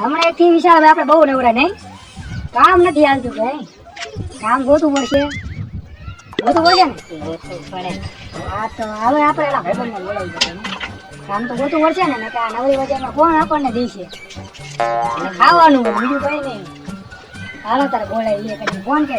હમણાં થી વિશાળ હવે આપણે બહુ નવરા નહીં. કામ નથી હાલતું કઈ કામ ગોતું પડશે. ગોતું પડશે ને? હા તો હવે આપણે એના ભાઈબંધને બોલાવી કામ તો ગોતું પડશે ને કે આ નવરી બજારમાં કોણ આપણને દેશે? ખાવાનું બીજું કઈ નહીં. હાલો તારે બોલાવી એ કરીને ફોન કે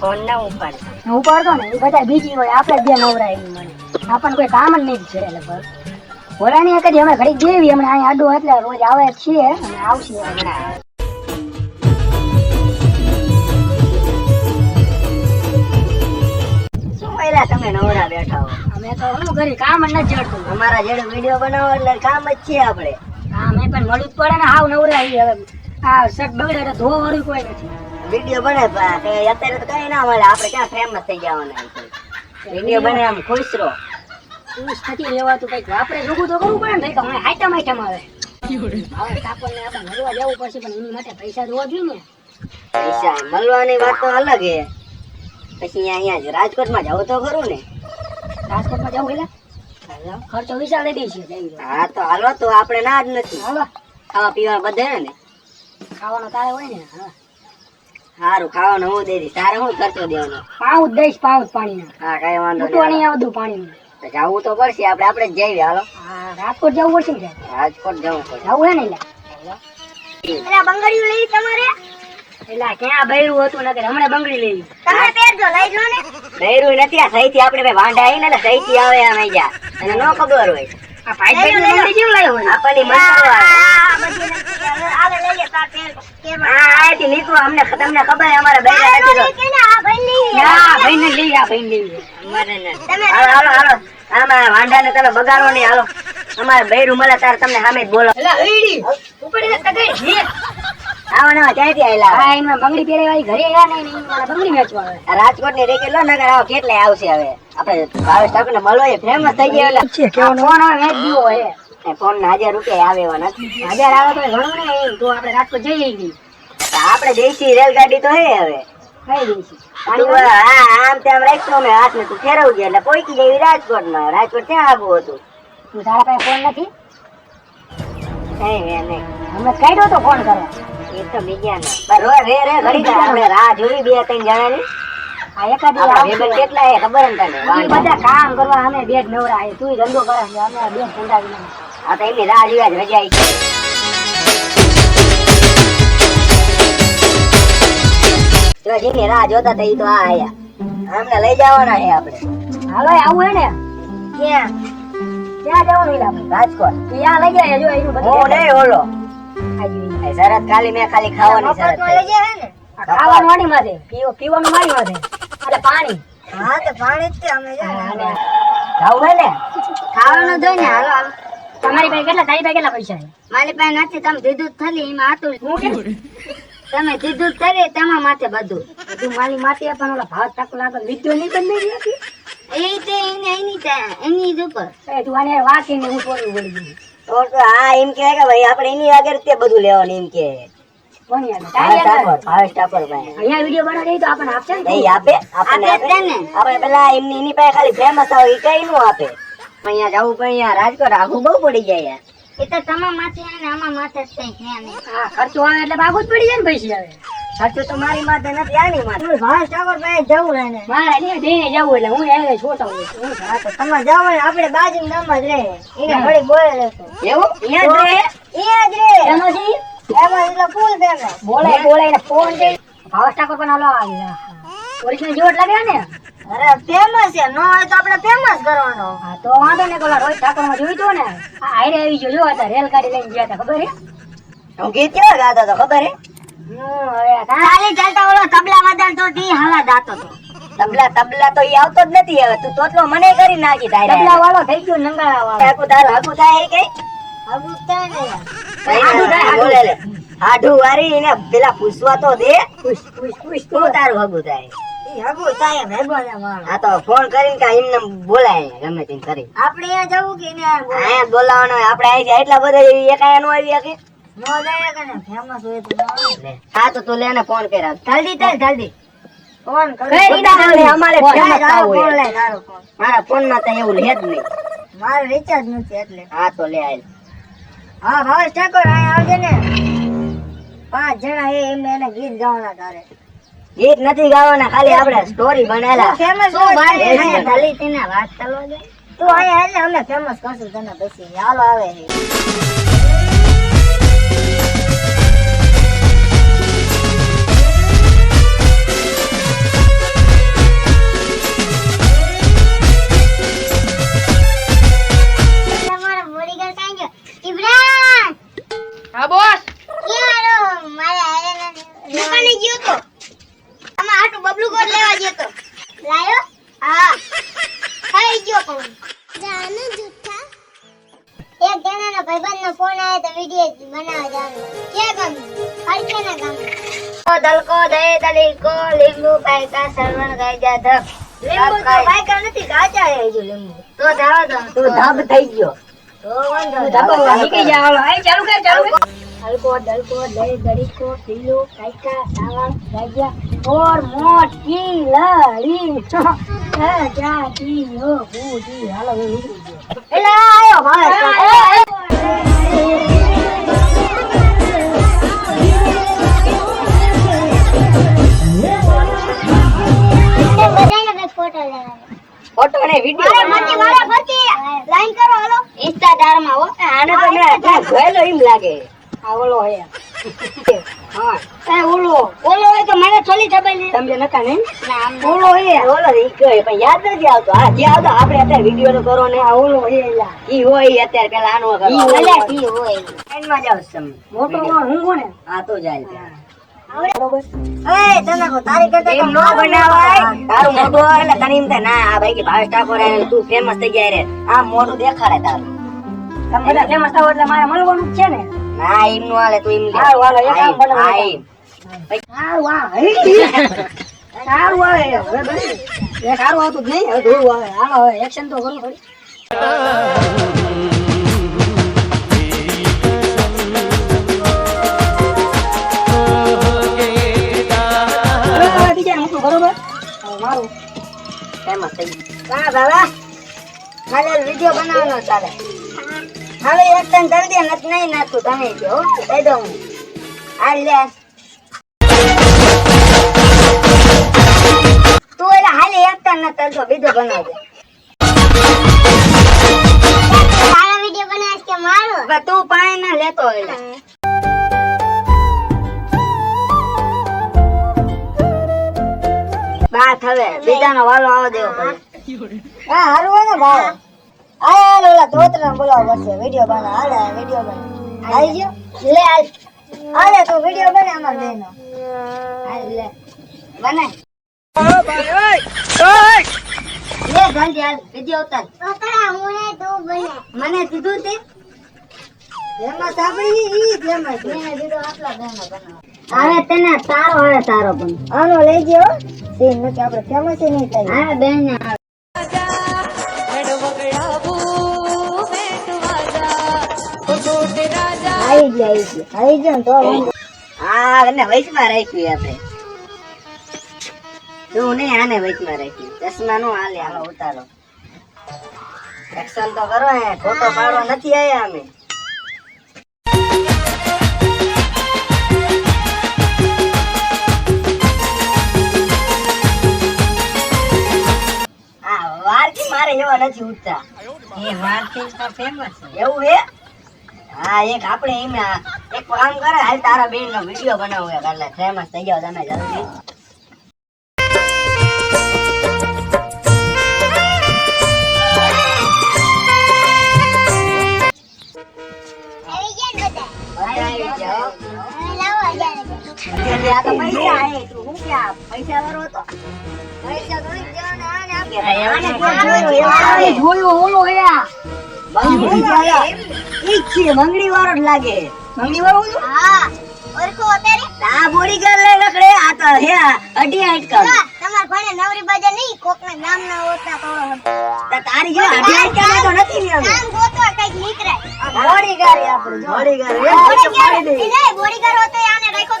ફોન ના ઉપાડ ઉપાડતો. ને એ બધા બીજી હોય આપણે બે નવરા એની મને. આપણને કોઈ કામ જ નહીં છે લગભગ. એક જ અમે ઘડી જેવી હમણાં અહીં આડું એટલે રોજ આવે છીએ અને આવશે હમણાં. તમે નવરા બેઠા હો? અમે તો શું કરી કામ જ નથી જડતું. અમારા જેડે વીડિયો બનાવો એટલે કામ જ છે આપણે. હા મેં પણ મળવું જ પડે ને હાવ નવરા ઈ હવે. આ શર્ટ બગડે એટલે ધોવા વાળું કોઈ નથી. વીડિયો બને અત્યારે તો કઈ ના મળે આપણે ક્યાં ફેમસ થઈ જવાના વીડિયો બને આમ ખુશ રહો. ખુશ થતી રહેવાતું કંઈક જોગું તો કરવું પડે ને આવે. હવે કાપડને આપણે મળવા જવું પડશે પણ એની માટે પૈસા જોવા જોઈએ ને. પૈસા મળવાની વાત તો અલગ હે. પછી અહીંયા જ રાજકોટમાં જવું તો ખરું ને. રાજકોટમાં જવું એટલે? ખર્ચો વિશાળ લઈ દઈશું હા તો હાલો તો આપણે ના જ નથી. હાલો. ખાવા પીવા બધે ને. ખાવાનો તારે હોય ને હા સારું ખાવાનું હું દઈ દઈશ. તારે હું ખર્ચો દેવાનો? પાઉં દઈશ પાઉં પાણી હા કઈ વાંધો નહીં પાણી આવતું પાણીનું. તો જવું તો પડશે. આપણે આપણે જ જઈએ. હાલો. રાજકોટ જવું પડશે ને રાજકોટ જવું પડશે. જવું હે ને એટલે બંગડીઓ લઈ તમારે? એટલે ક્યાં બૈરું હતું? નકર હમણે બંગડી લેવી તમે પહેરજો લઈ લો ને. બૈરું નથી. આ સહીથી આપણે ભાઈ વાંઢા આવીને એટલે સહીથી આવે આમ જા. અને નો ખબર હોય. આ ભાઈ ભાઈ બંગડી કેમ લાવ્યો હોય આપણને મન? હા આથી નીકળો. અમને તમને ખબર હે અમારા ના ભાઈ ને લઈ આ ભાઈ લેવી અમારે નથી. હાલો હાલો હાલો. આમાં વાંઢાને તમે બગાડો નહીં. હાલો. અમારે બૈરું મળે તારે તમને સામે જ બોલો. એ તગડી રાજકોટની રેકેટ લો નગર આવો કેટલે આવશે હવે. આપણે ભાવેશ ઠાકોર ને ફેમસ થઈ ગયા એટલે. ફોન ના હજાર રૂપિયા આવે એવા નથી. હજાર આવે તો ઘણું ને તો આપણે રાજકોટ જઈએ નહીં આપણે દેશી રેલગાડી તો હે હવે. આમ તેમ રાખતો અમે હાથ ને તું ફેરવજે એટલે પોઈકી જેવી રાજકોટમાં રાજકોટ ત્યાં આગું હતું? તું તારા પાસે ફોન નથી? કઈ હે નહીં. હમણાં કાઢ્યો તો ફોન કરવા એ તો બીજા ના રો- રે રે ઘડી આપણે રાહ જોઈ બે ત્રણ જણાની. આ એકાદી કેટલા ખબર ને તને? બધા કામ કરવા અમે બે નવરા તું ધંધો કરે અમે બે જ આ તો એમની રાહ જોયા જ રજા આવી જો જેની રાહ જોતા થઈ તો આ આયા. અમને લઈ જવાના છે આપણે. હાલો આવું હે ને? ક્યાં? ક્યાં જવાનું એટલે આપણે? રાજકોટ. ત્યાં લઈ જાય જો એનું બધું હું નહીં ઓલો. શરત ખાલી મેં ખાલી ખાવાની શરત જાય ને? ખાવાનું વાણી માથે પીવો પીવાનું મારી માથે એટલે પાણી. હા તો પાણી જ અમે હે ને? ખાવાનું જોઈ ને હાલો તમારી પાસે કેટલા તારી પાસે કેટલા પૈસા છે? મારી પાસે નથી તમે દીધું થલી એમાં હતું હું તમે કીધું કરે તમારા માથે બધું. બધું મારી માથે પણ ઓલા ભાવ તક લાગે વિદ્યો નહીં બંધ એ તે એને એની તા- એની જ ઉપર. એ તું આને વાંચીને હું થોડું વળી ગઈ તો તો હા એમ કે કે ભાઈ આપણે એની આગળ તે બધું લેવાનું એમ કે. રાજકોટ આઘું બહુ પડી જાય યાર. એ તો તમારા માથે અને આમાં માથે જ કઈ છે નહીં. હા ખર્ચો આવે એટલે ભાગવું જ પડી જાય ને પૈસા આવે સાચું તો મારી માથે નથી આની માથે. ઠાકોર પાસે જવું રહે ને. મારે ને જઈને જવું એટલે હું એને છોટા હું આપણે બાજુ નામ જ રહે. એને ઘડી બોલે રહેશે. એવું? અહીંયા જ રહે? અહીંયા જ રહે. એનો છે એમાં એટલે ફૂલ ફેમસ બોલાય બોલાય ને ફોન દે. ભાવેશ ઠાકોર પણ ઓલો ઓરિજિનલ જોટ લાગે ને? અરે ફેમસ છે. નો હોય તો આપણે ફેમસ કરવાનો. હા તો વાંધો ને કોલા રોહિત ઠાકોરમાં જોયું હતું ને? આ હારે આવી ગયો. જો હતા રેલગાડી લઈને ગયા હતા ખબર હે? હું ગીત કેવા ગાતો હતો ખબર હે? હવે ચાલી ચાલતા ઓલો તબલા વગાડતો તી હાલા દાતો તો તબલા તબલા તો ઈ આવતો જ નથી હવે. તું તોટલો મને કરી નાખી તારે. તબલા વાળો થઈ ગયો નંગાળા વાળો હાકુ તારો હાકુ થાય કે? આવું થાય. થાય બોલે લે. હાડું વારી ને પેલા પૂછવા તો દે. પૂછ પૂછ પૂછ તો તારું હગું થાય. મારો. આ તો ફોન કરીને કા એમને બોલાય ગમે તેમ કરી. આપણે અહીંયા જવું કે એને અહીંયા બોલાવું? આયા બોલાવાનો હોય એટલા બધા એક નો આવી શકે. નો જાય કે ને ફેમસ હોય તો નો આવે. લે હા તો તું લેને ફોન કર્યા જલ્દી ચાલ જલ્દી. ફોન કર. કઈ રીતે જલ્દી અમારે ફોન famous તારો થવું ફોન છે. લે તારો ફોન. મારા ફોનમાં તો એવું લે જ નહીં. મારે રિચાર્જ નથી એટલે. હા તો લે આય. હા ભાવેશ ઠાકોર અહીંયા આવજે ને. પાંચ જણા એમને એને ગીત ગાવાના તારે. ગીત નથી ગાવાના ખાલી આપણે સ્ટોરી બનાવેલા ફેમસ? ખાલી તેના વાત દે. તું અહીંયા એટલે અમે ફેમસ કરશું તને પછી હાલો આવે વીડિયો બનાવવા જવાનું ક્યાં ગામ? હરખેના ગામ. દલકો દે દલીકો લીંબુ પાયકા સરવણ ગાય ધક. લીંબુ તો પાયકા નથી કાચા હે હજુ લીંબુ. તો જાવ તો. તું થઈ ગયો. તો વાંધો નહીં. નીકળી જા હાલો ચાલુ કર ચાલુ કર. હલકો દલકો દહીં દડીકો પીલો કાયકા સાવણ ગાજિયા ઓર મોટી લડી હો હાલો એલા આયો ભાઈ વિડિયો મારે ફરતી મારે ફરતી લાઈન કરો હાલો. ઇન્સ્ટાગ્રામ હો. આને તો મેં મેં જોયેલો એમ લાગે. આ ઓલો હે. હા. એ ઓલો ઓલો હોય તો મને થોડી ખબર નહીં નકા નહીં? ઓલો હે ઓલો ઈ કહે પણ યાદ નથી આવતો. હા જે આવતો આપણે અત્યારે વિડિયો તો કરો ને. આ ઓલો હે ઈ હોય અત્યારે પેલા આનો કરો. ઈ હોય. ઈ હોય. લાઈનમાં જાવ તમે. મોટો હું હા તો જાય ત્યાં. બરોબર આવે એટલે આ હે, તું ફેમસ થઈ જાય રે આમ મોઢું દેખાડે તારું ફેમસ છે ને ના એમ નો એમ હારું, હા, હા, એમ. આ એ સારું આવતું જ નહીં હવે ધોળું આવે હાલો હવે એક્શન તો કરવું થોડી મારું એમાં થઈ. કા બાબા મારે વીડિયો બનાવવાનો ચાલે હવે એક તને કરી દે નથી નહીં નાખું તમે જો કહી દઉં હું. હાલ લે. તું એટલે હાલી એક તને ન તરજો બીજો બનાવજો. દે તારા બનાવીશ કે મારો? તું પાણી ના લેતો એટલે બાત હવે. બીજાનો વાલો આવો દેવો પડે હા હારું હોય ને ભાવ આ ઓલા ધોતરા બોલાવો પડશે વીડિયો બના હાલે વીડિયો બને આવી ગયો લે હાલ. હાલે તો વીડિયો બને અમાર બેનો હાલ લે. બને. લે જલ્દી હાલ. વીડિયો ઉતાર. હું ને તું બને. મને કીધું તે. ફેમસ આપણી ઈ મેં આપલા બેનો બનાવો. હવે તને તારો હવે તારો પણ. આનો લઈ ગયો. સીન નથી આપણે ફેમસ નહીં થઈ હા બેન આવી ગયા આવી ગયા ગયો ને તો હા અને વચમાં રાખ્યું આપણે. તું નહીં આને વચમાં રાખ્યું. ચશ્મા નો હાલે હાલો ઉતારો. એક્શન તો કરો હે ફોટો પાડવા નથી આયા અમે. એવા નથી ઉઠતા એ વારથી તો ફેમસ એવું હે? હા એક આપણે એમ એક કામ કરે હાલ તારા બેન નો વીડિયો બનાવો એક એટલે ફેમસ થઈ જાવ તમે જલ્દી. પૈસા હે તું હું ક્યાં? પૈસા વાળો હતો. પૈસા થોડી દેવાના. વાળો. જ લાગે મંગળી વાળો હા ઓળખો અત્યારે આ બોડી ગાર્ડ લઈ રખડે આ તો હે અઢી હાઈટ કર તમાર ભણે નવરી બાજા નહીં કોકના નામ ના હોતા તો તો તારી જો અઢી હાઈટ કર તો નથી નામ કંઈક બોડી આપણું બોડી બોડી હોતો આને રાખ્યો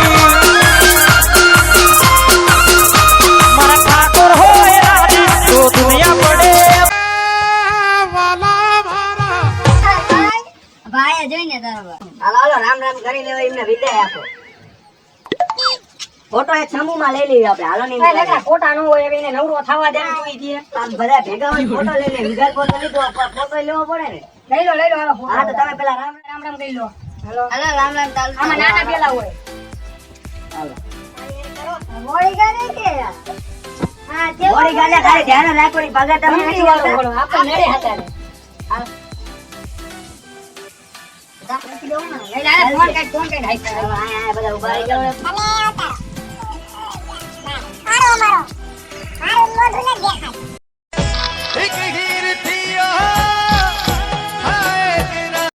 ભાઈ હાલો હાલો રામ રામ કરી લેવા એમને વિદાય આપો. ફોટો એક સમૂહમાં લઈ લઈએ આપણે હાલો નહીં ભાઈ નકરા ખોટા હોય એને નવરો થવા દે. ને તું દે. આમ બધા ભેગા હોય ફોટો લઈ લે વિગાર ફોટો લીધો ફોટો લેવો પડે ને. લઈ લો લઈ લો હા તો તમે પેલા રામ રામ રામ કહી લો. હાલો. હાલો રામ રામ ચાલ આમાં નાના પેલા હોય. હાલો. મોડી ગાડી કે? હા મોડી ગાલે ખાલી ધ્યાન રાખો ની પગાર તમે નથી વાળો આપણે નડે હતા ને. મારો મારો. મારો મોઢું ને